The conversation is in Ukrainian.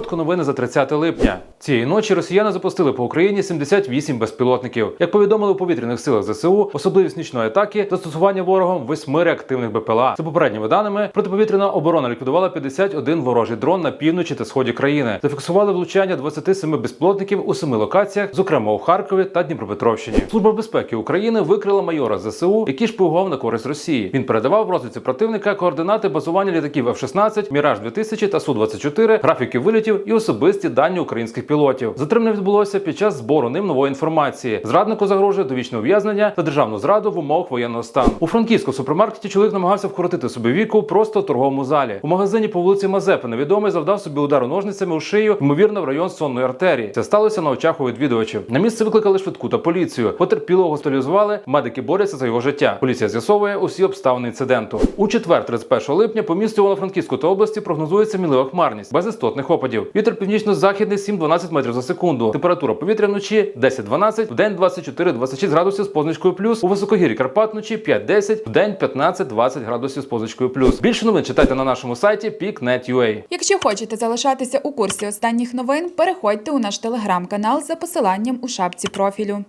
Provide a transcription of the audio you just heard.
Коротко новини за 30 липня. Цієї ночі росіяни запустили по Україні 78 безпілотників. Як повідомили у повітряних силах ЗСУ, особливість нічної атаки застосування ворогом восьми реактивних БПЛА. За попередніми даними, протиповітряна оборона ліквідувала 51 ворожий дрон на півночі та сході країни. Зафіксували влучання 27 безпілотників у семи локаціях, зокрема у Харкові та Дніпропетровщині. Служба безпеки України викрила майора ЗСУ, який шпигував на користь Росії. Він передавав розвідці противника координати базування літаків F-16, Міраж 2000 та Су 24 графіки вилітів і особисті дані українських пілотів. Затримання відбулося під час збору ним нової інформації. Зраднику загрожує довічне ув'язнення та державну зраду в умовах воєнного стану. У франківську супермаркеті чоловік намагався вкоротити собі віку просто в торговому залі. У магазині по вулиці Мазепи невідомий завдав собі удару ножницями у шию, ймовірно, в район сонної артерії. Це сталося на очах у відвідувачів. На місце викликали швидку та поліцію. Потерпілого госпіталізували. Медики борються за його життя. Поліція з'ясовує усі обставини інциденту. У четвер, 31 липня, по місту Івано-Франківську та області прогнозується мінлива хмарність без істотних опадів. Вітер північно-західний 7-12 метрів за секунду. Температура повітря вночі 10-12, в день 24-26 градусів з позначкою плюс. У високогір'ї Карпат вночі 5-10, в день 15-20 градусів з позначкою плюс. Більше новин читайте на нашому сайті peak.net.ua. Якщо хочете залишатися у курсі останніх новин, переходьте у наш телеграм-канал за посиланням у шапці профілю.